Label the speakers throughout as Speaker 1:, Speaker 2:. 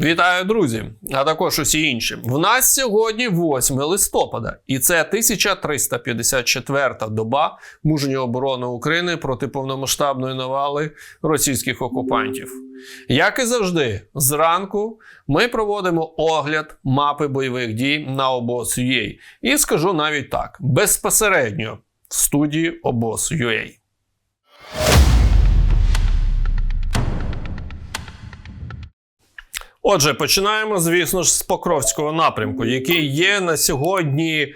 Speaker 1: Вітаю, друзі! А також усі інші. В нас сьогодні 8 листопада, і це 1354 доба мужньої оборони України проти повномасштабної навали російських окупантів. Як і завжди, зранку ми проводимо огляд мапи бойових дій на обоз.ua. І скажу навіть так: безпосередньо в студії обоз.ua. Отже, починаємо, звісно ж, з Покровського напрямку, який є на сьогодні,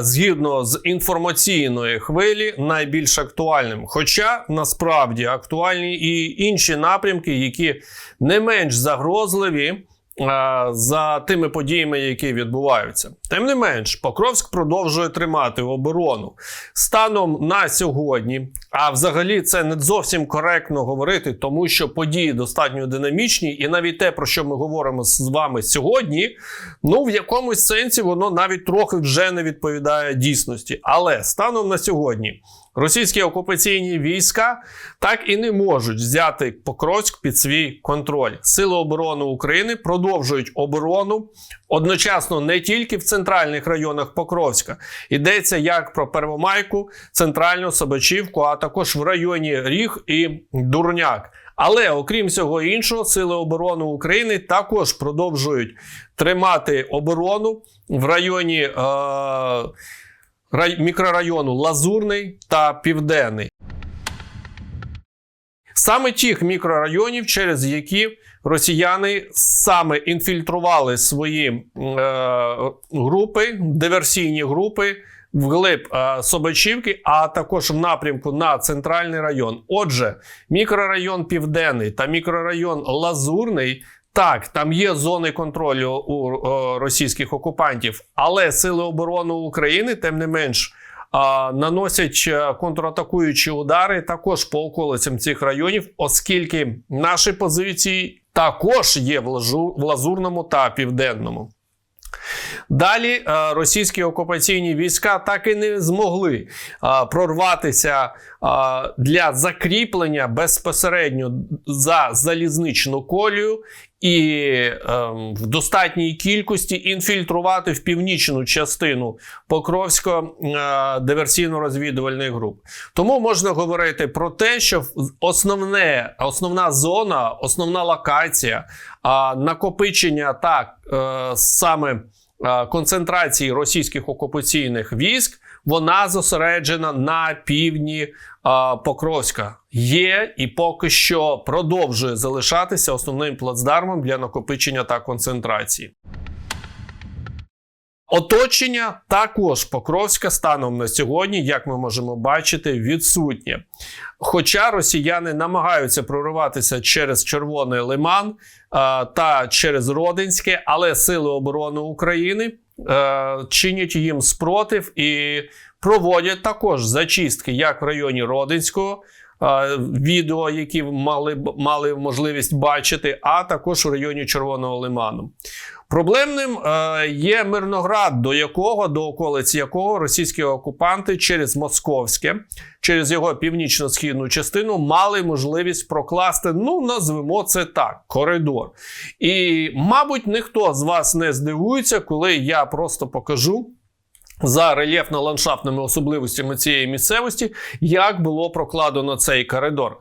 Speaker 1: згідно з інформаційної хвилі, найбільш актуальним. Хоча насправді актуальні і інші напрямки, які не менш загрозливі. А, За тими подіями, які відбуваються, тим не менш, Покровськ продовжує тримати оборону станом на сьогодні. А взагалі це не зовсім коректно говорити, тому що події достатньо динамічні, і навіть те, про що ми говоримо з вами сьогодні, ну в якомусь сенсі воно навіть трохи вже не відповідає дійсності. Але станом на сьогодні російські окупаційні війська так і не можуть взяти Покровськ під свій контроль. Сили оборони України продовжують оборону одночасно не тільки в центральних районах Покровська. Йдеться як про Первомайку, центральну Собачівку, а також в районі Ріг і Дурняк. Але окрім всього іншого, сили оборони України також продовжують тримати оборону в районі е, мікрорайону Лазурний та Південний. Саме тих мікрорайонів, через які росіяни саме інфільтрували свої е, групи, диверсійні групи вглиб е, Собачівки, а також в напрямку на центральний район. Отже, мікрорайон Південний та мікрорайон Лазурний. Так, там є зони контролю у російських окупантів, але сили оборони України, тим не менш, наносять е, контратакуючі удари також по околицям цих районів, оскільки наші позиції також є в Лазурному та Південному. Далі е, російські окупаційні війська так і не змогли е, прорватися е, для закріплення безпосередньо за залізничну колію і е, в достатній кількості інфільтрувати в північну частину Покровського е, диверсійно-розвідувальних груп. Тому можна говорити про те, що основне, основна зона, основна локація накопичення так саме концентрації російських окупаційних військ. Вона зосереджена на півдні Покровська. Є і поки що продовжує залишатися основним плацдармом для накопичення та концентрації. Оточення також Покровська станом на сьогодні, як ми можемо бачити, відсутнє. Хоча росіяни намагаються прориватися через Червоний Лиман а, та через Родинське, але Сили оборони України е, чинять їм спротив і проводять також зачистки, як в районі Родинського. Відео, які мали мали можливість бачити, а також у районі Червоного Лиману. Проблемним е, є Мирноград, до якого до околиць якого російські окупанти через Московське, через його північно-східну частину мали можливість прокласти, ну назвемо це так, коридор. І, мабуть, ніхто з вас не здивується, коли я просто покажу. За рельєфно-ландшафтними особливостями цієї місцевості, як було прокладено цей коридор.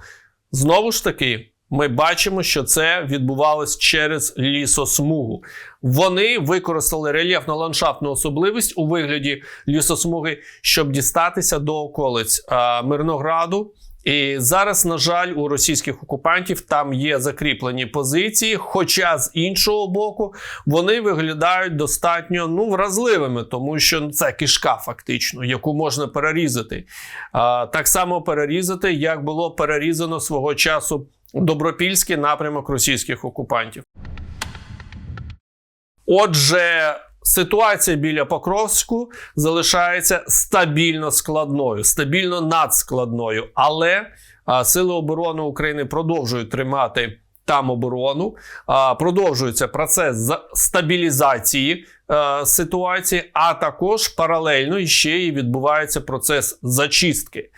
Speaker 1: Знову ж таки, ми бачимо, що це відбувалось через лісосмугу. Вони використали рельєфно-ландшафтну особливість у вигляді лісосмуги, щоб дістатися до околиць Мирнограду. І зараз, на жаль, у російських окупантів там є закріплені позиції. Хоча з іншого боку вони виглядають достатньо ну вразливими, тому що ну, це кишка, фактично, яку можна перерізати. А, так само перерізати, як було перерізано свого часу добропільський напрямок російських окупантів. Отже, ситуація біля Покровську залишається стабільно складною, стабільно надскладною. Але а, Сили оборони України продовжують тримати там оборону. А, продовжується процес за- стабілізації е, ситуації, а також паралельно ще і відбувається процес зачистки.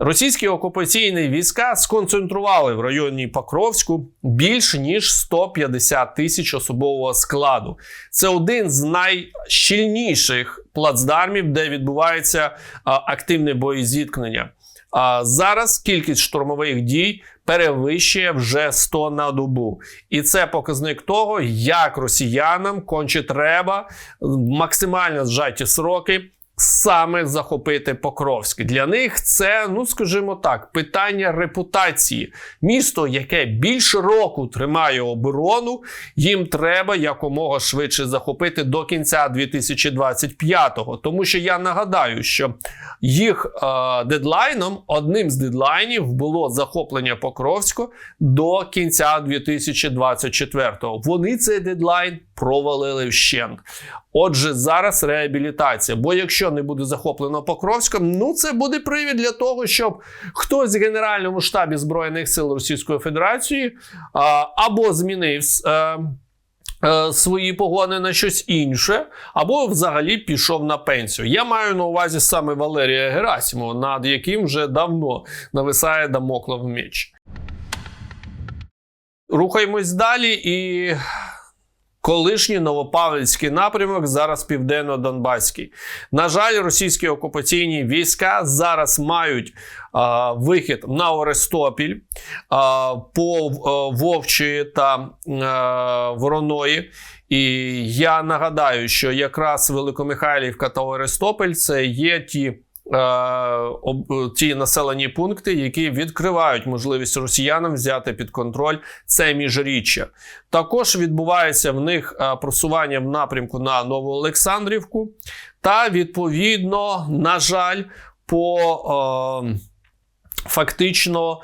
Speaker 1: Російські окупаційні війська сконцентрували в районі Покровську більше ніж 150 тисяч особового складу. Це один з найщільніших плацдармів, де відбувається активне боєзіткнення. А зараз кількість штурмових дій перевищує вже 100 на добу, і це показник того, як росіянам конче треба максимально зжаті сроки. Саме захопити Покровськ. Для них це, ну скажімо так, питання репутації. Місто, яке більше року тримає оборону, їм треба якомога швидше захопити до кінця 2025-го. Тому що я нагадаю, що їх е, дедлайном, одним з дедлайнів, було захоплення Покровського до кінця 2024-го. Вони цей дедлайн провалили вщент. Отже, зараз реабілітація. Бо якщо не буде захоплено Покровськом, ну це буде привід для того, щоб хтось в Генеральному штабі Збройних сил Російської Федерації а, або змінив. А, Свої погони на щось інше, або взагалі пішов на пенсію. Я маю на увазі саме Валерія Герасимова, над яким вже давно нависає Дамоклов меч. Рухаємось далі і Колишній Новопавлівський напрямок, зараз південно-донбаський. На жаль, російські окупаційні війська зараз мають а, вихід на Орестопіль а, по а, Вовчої та а, Вороної. І я нагадаю, що якраз Великомихайлівка та Орестопіль це є ті. Ті населені пункти, які відкривають можливість росіянам взяти під контроль це міжріччя. Також відбувається в них просування в напрямку на Нову Олександрівку, та відповідно, на жаль, по фактично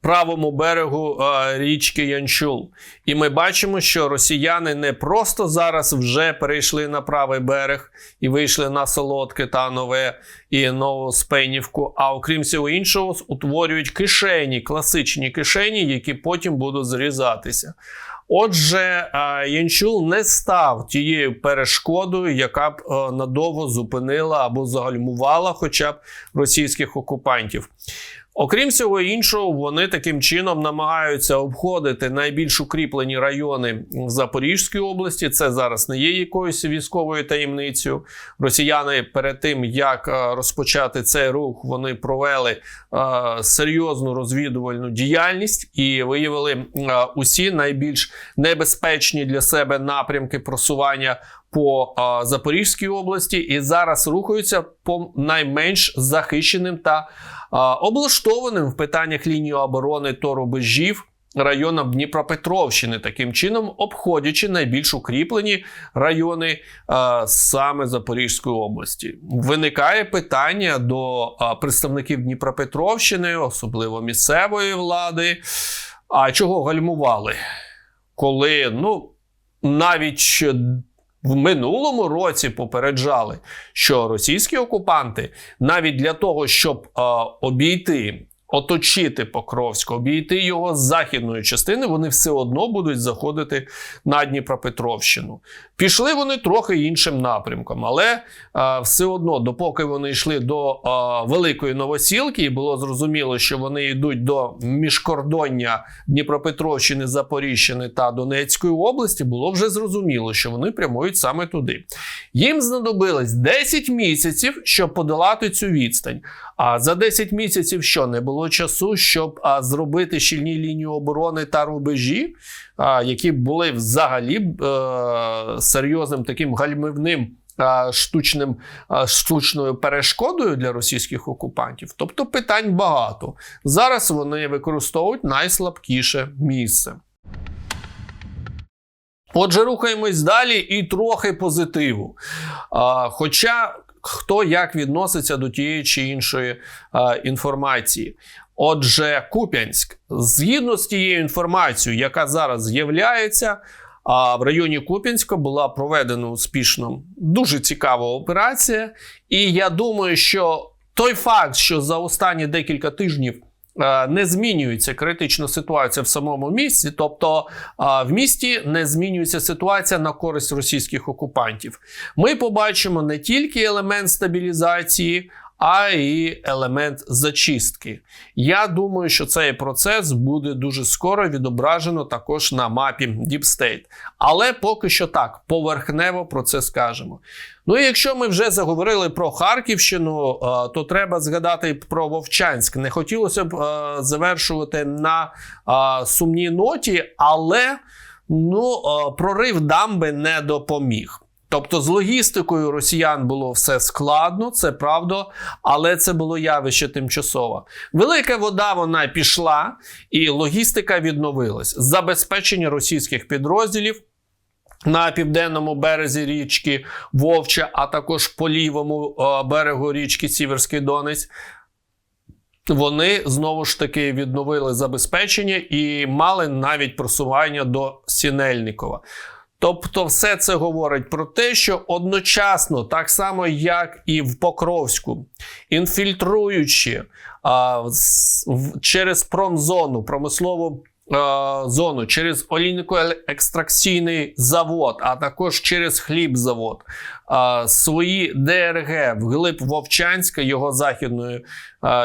Speaker 1: правому берегу річки Янчул. І ми бачимо, що росіяни не просто зараз вже перейшли на правий берег і вийшли на Солодке та Нове і Нову Спенівку, а окрім всього іншого, утворюють кишені, класичні кишені, які потім будуть зрізатися. Отже, Янчул не став тією перешкодою, яка б надовго зупинила або загальмувала, хоча б російських окупантів. Окрім всього іншого, вони таким чином намагаються обходити найбільш укріплені райони Запорізької області. Це зараз не є якоюсь військовою таємницею. Росіяни перед тим як е, розпочати цей рух, вони провели е, серйозну розвідувальну діяльність і виявили е, усі найбільш небезпечні для себе напрямки просування. По а, Запорізькій області і зараз рухаються по найменш захищеним та облаштованим в питаннях лінії оборони то рубежів районом Дніпропетровщини, таким чином обходячи найбільш укріплені райони саме Запорізької області. Виникає питання до представників Дніпропетровщини, особливо місцевої влади. А чого гальмували? Коли ну навіть в минулому році попереджали, що російські окупанти навіть для того, щоб е, обійти оточити Покровськ, обійти його з західної частини, вони все одно будуть заходити на Дніпропетровщину. Пішли вони трохи іншим напрямком, але а, все одно, допоки вони йшли до а, Великої Новосілки, і було зрозуміло, що вони йдуть до міжкордоння Дніпропетровщини, Запоріжжяни та Донецької області, було вже зрозуміло, що вони прямують саме туди. Їм знадобилось 10 місяців, щоб подолати цю відстань. А за 10 місяців що не було часу, щоб а, зробити щільні лінії оборони та рубежі, а, які були взагалі а, е, серйозним таким гальмівним. Штучним штучною перешкодою для російських окупантів, тобто питань багато. Зараз вони використовують найслабкіше місце. Отже, рухаємось далі і трохи позитиву. Хоча хто як відноситься до тієї чи іншої е, інформації. Отже, Куп'янськ, згідно з тією інформацією, яка зараз з'являється, а в районі Куп'янська була проведена успішно дуже цікава операція. І я думаю, що той факт, що за останні декілька тижнів не змінюється критична ситуація в самому місті, тобто е, в місті не змінюється ситуація на користь російських окупантів. Ми побачимо не тільки елемент стабілізації, а і елемент зачистки. Я думаю, що цей процес буде дуже скоро відображено також на мапі Deep State. Але поки що так, поверхнево про це скажемо. Ну і якщо ми вже заговорили про Харківщину, е, то треба згадати про Вовчанськ. Не хотілося б е, завершувати на е, сумній ноті, але ну, прорив дамби не допоміг. Тобто з логістикою росіян було все складно, це правда, але це було явище тимчасове. Велика вода вона пішла, і логістика відновилась. Забезпечення російських підрозділів. На південному березі річки Вовча, а також по лівому е, берегу річки Сіверський Донець. Вони знову ж таки відновили забезпечення і мали навіть просування до Сінельникова. Тобто, все це говорить про те, що одночасно, так само як і в Покровську, інфільтруючи а, в, через промзону, промислову зону, через олійнико-екстракційний завод, а також через хлібзавод, свої ДРГ вглиб Вовчанська, його західної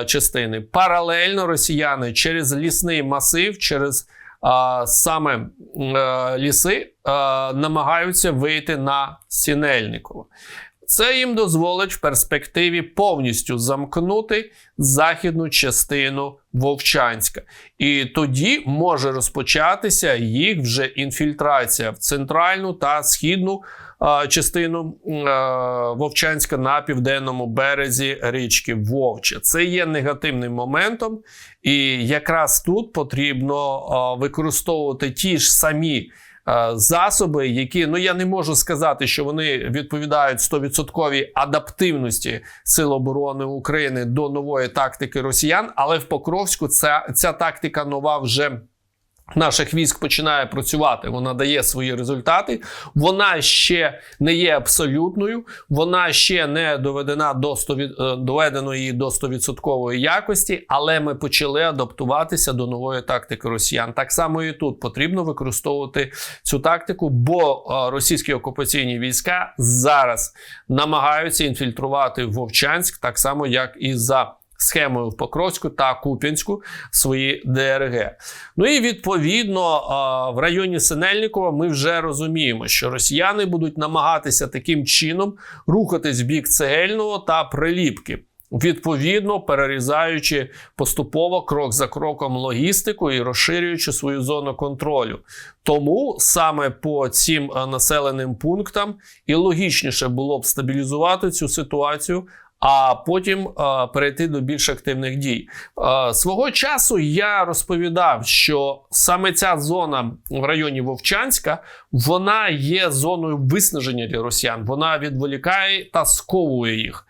Speaker 1: частини, паралельно росіяни через лісний масив, через саме а, ліси а, намагаються вийти на Сінельниково. Це їм дозволить в перспективі повністю замкнути західну частину Вовчанська. І тоді може розпочатися їх вже інфільтрація в центральну та східну а, частину а, Вовчанська на південному березі річки Вовче. Це є негативним моментом, і якраз тут потрібно а, використовувати ті ж самі. Засоби, які ну я не можу сказати, що вони відповідають 100% адаптивності Сил оборони України до нової тактики росіян, але в Покровську ця, ця тактика нова вже. Наших військ починає працювати, вона дає свої результати. Вона ще не є абсолютною, вона ще не доведена до 100, е, доведено її до 100% якості, але ми почали адаптуватися до нової тактики росіян. Так само і тут потрібно використовувати цю тактику, бо е, російські окупаційні війська зараз намагаються інфільтрувати Вовчанськ, так само як і за схемою в Покровську та Куп'янську свої ДРГ. Ну і відповідно в районі Синельникова ми вже розуміємо, що росіяни будуть намагатися таким чином рухатись в бік цегельного та приліпки. Відповідно, перерізаючи поступово крок за кроком логістику і розширюючи свою зону контролю. Тому саме по цим населеним пунктам і логічніше було б стабілізувати цю ситуацію, а потім а, перейти до більш активних дій. А, свого часу я розповідав, що саме ця зона в районі Вовчанська вона є зоною виснаження для росіян. Вона відволікає та сковує їх.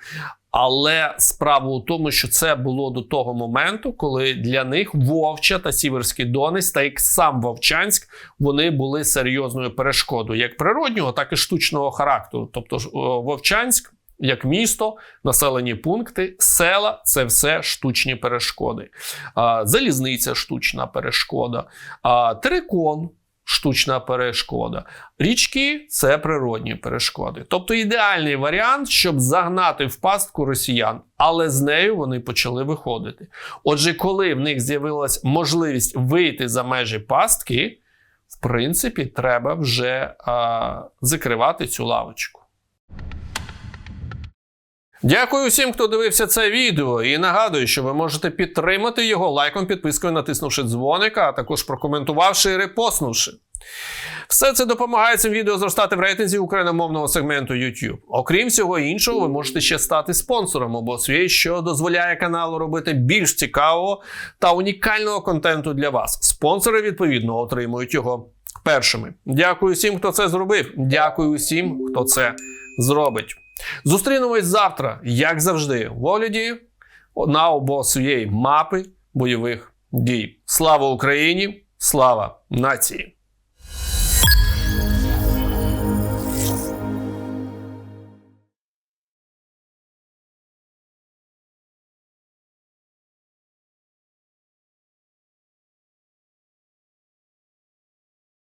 Speaker 1: Але справа у тому, що це було до того моменту, коли для них Вовча та Сіверський Донець, та як сам Вовчанськ, вони були серйозною перешкодою, як природнього, так і штучного характеру. Тобто, Вовчанськ як місто, населені пункти, села це все штучні перешкоди. Залізниця штучна перешкода, а, Терикон штучна перешкода. Річки це природні перешкоди. Тобто ідеальний варіант, щоб загнати в пастку росіян, але з нею вони почали виходити. Отже, коли в них з'явилась можливість вийти за межі пастки, в принципі, треба вже а, закривати цю лавочку. Дякую всім, хто дивився це відео. І нагадую, що ви можете підтримати його лайком, підпискою, натиснувши дзвоника, а також прокоментувавши і репостнувши. Все це допомагає цим відео зростати в рейтинзі україномовного сегменту YouTube. Окрім всього іншого, ви можете ще стати спонсором або свій, що дозволяє каналу робити більш цікавого та унікального контенту для вас. Спонсори відповідно отримують його першими. Дякую всім, хто це зробив. Дякую всім, хто це зробить. Зустрінемось завтра, як завжди, в огляді на обо своєї мапи бойових дій. Слава Україні! Слава нації!